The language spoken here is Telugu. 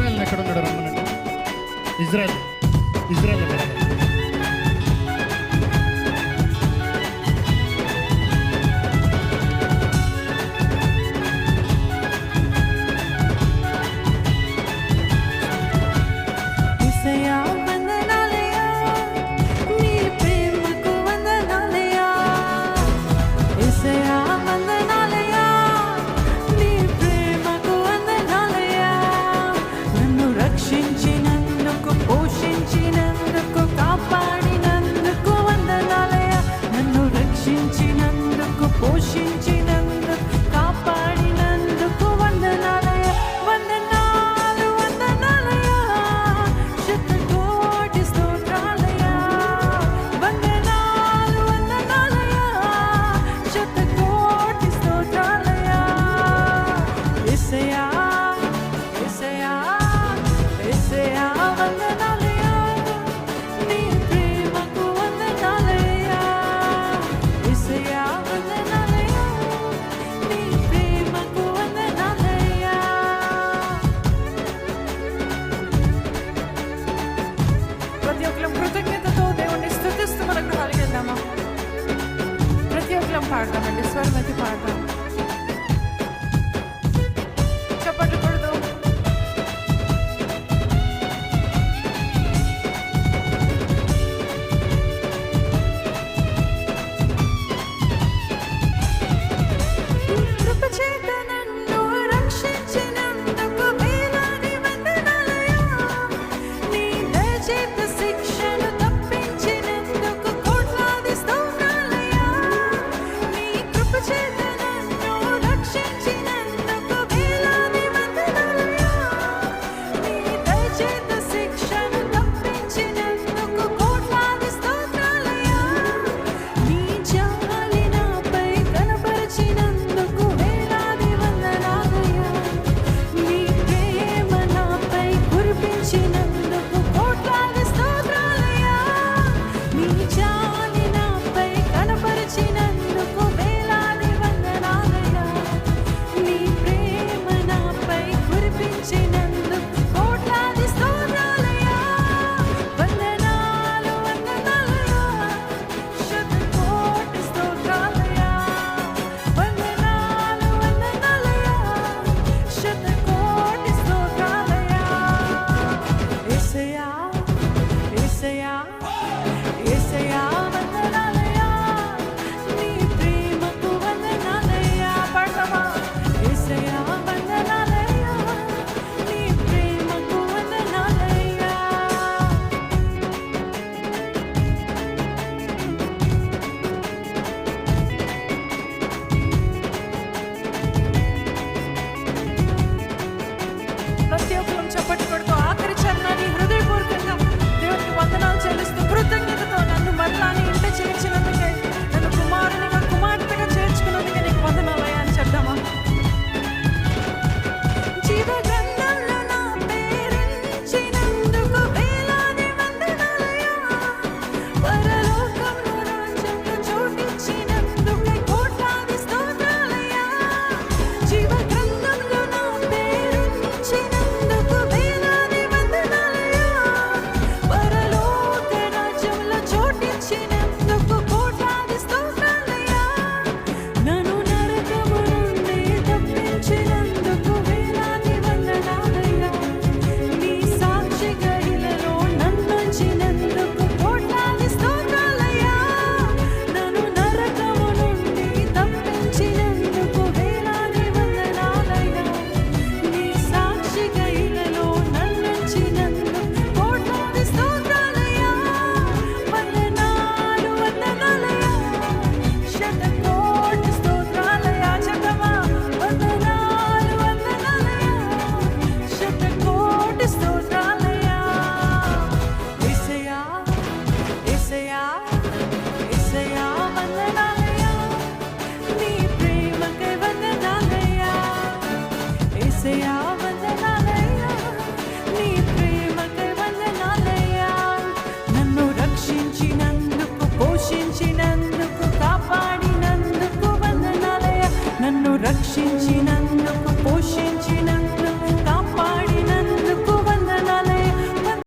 ఇజ్రాయల్ ఎక్కడ ఉన్నాడు రమ్మనండి. Israel. Israel. vai Carmen Parker.